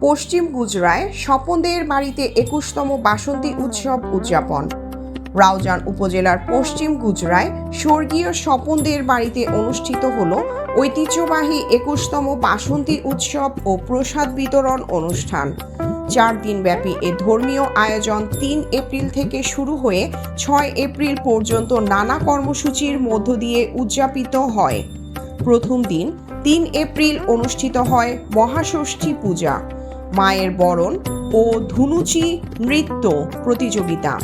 পশ্চিম গুজরায় স্বপনদের বাড়িতে একুশতম বাসন্তী উৎসব উদযাপন। রাউজান উপজেলার পশ্চিম গুজরায় স্বর্গীয় স্বপনদের বাড়িতে অনুষ্ঠিত হল ঐতিহ্যবাহী একুশতম বাসন্তী উৎসব ও প্রসাদ বিতরণ অনুষ্ঠান। চার দিনব্যাপী এ ধর্মীয় আয়োজন তিন এপ্রিল থেকে শুরু হয়ে ছয় এপ্রিল পর্যন্ত নানা কর্মসূচির মধ্য দিয়ে উদযাপিত হয়। প্রথম দিন তিন এপ্রিল অনুষ্ঠিত হয় মহাষষ্ঠী পূজা। মায়ের বরণ ও ধুনুচি নৃত্য প্রতিযোগিতা।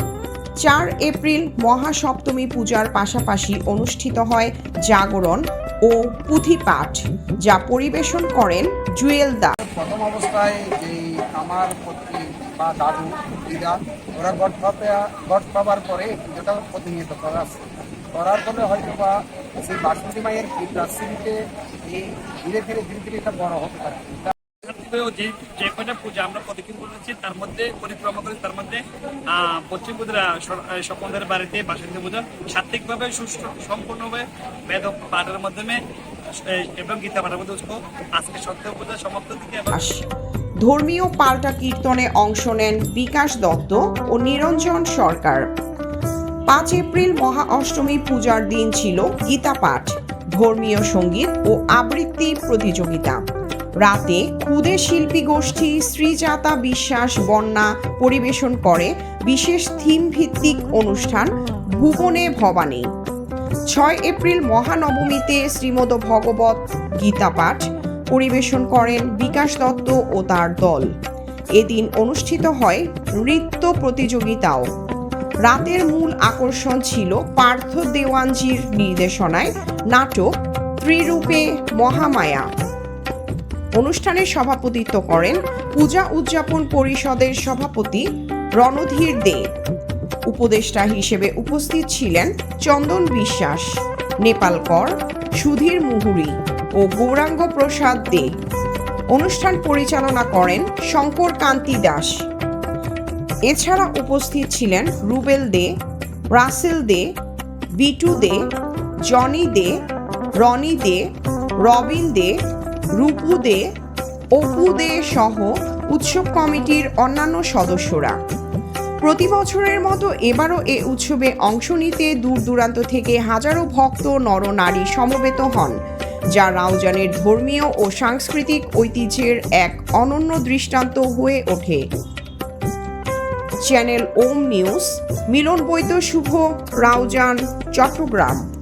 চার এপ্রিল মহাসপ্তমী পূজার পাশাপাশি অনুষ্ঠিত হয় জাগরণ ও পুঁথিপাঠ, যা পরিবেশন করেন জুয়েল দাস প্রথম অবস্থায় যে আমার পত্নী বা দাদু, দিদা, ওরা গট গট পাবার পরে পুজোটা প্রতিনিয়ত করা আছে। করার ফলে হয়তো বা সেই বাসন্তী মায়ের প্রাচীনকে এই ধীরে ধীরে ধীরে ধীরে এটা বড় হতে পারে। ধর্মীয় পাল্টা কীর্তনে অংশ নেন বিকাশ দত্ত ও নিরঞ্জন সরকার। পাঁচ এপ্রিল মহা অষ্টমী পূজার দিন ছিল গীতা পাঠ, ধর্মীয় সংগীত ও আবৃত্তি প্রতিযোগিতা। রাতে ক্ষুদে শিল্পী গোষ্ঠী শ্রীজাতা বিশ্বাস বন্যা পরিবেশন করে। বিশেষ থিম ভিত্তিক অনুষ্ঠান ভুবনে ভবানী। ছয় এপ্রিল মহানবমীতে শ্রীমদ ভগবত গীতা পাঠ পরিবেশন করেন বিকাশ দত্ত ও তার দল। এদিন অনুষ্ঠিত হয় নৃত্য প্রতিযোগিতাও। রাতের মূল আকর্ষণ ছিল পার্থ দেওয়ানজির নির্দেশনায় নাটক ত্রিরূপে মহামায়া। অনুষ্ঠানে সভাপতিত্ব করেন পূজা উদযাপন পরিষদের সভাপতি রণধীর দে। উপদেষ্টা হিসেবে উপস্থিত ছিলেন চন্দন বিশ্বাস, নেপাল কর, সুধীর মুহুরী ও গৌরাঙ্গ প্রসাদ দে। অনুষ্ঠান পরিচালনা করেন শঙ্কর কান্তি দাস। এছাড়া উপস্থিত ছিলেন রুবেল দে, রাসেল দে, বিটু দে, জনি দে, রনি দে, রবিন দে রূপু দে দে সহ উৎসব কমিটির অন্যান্য সদস্যরা। প্রতি বছরের মতো এবারও এ উৎসবে অংশ নিতে দূর দূরান্ত থেকে হাজারো ভক্ত নরনারী সমবেত হন, যা রাউজানের ধর্মীয় ও সাংস্কৃতিক ঐতিহ্যের এক অনন্য দৃষ্টান্ত হয়ে ওঠে। Channel Om news Milon Baidya Shuvo, Raozan, Chattogram.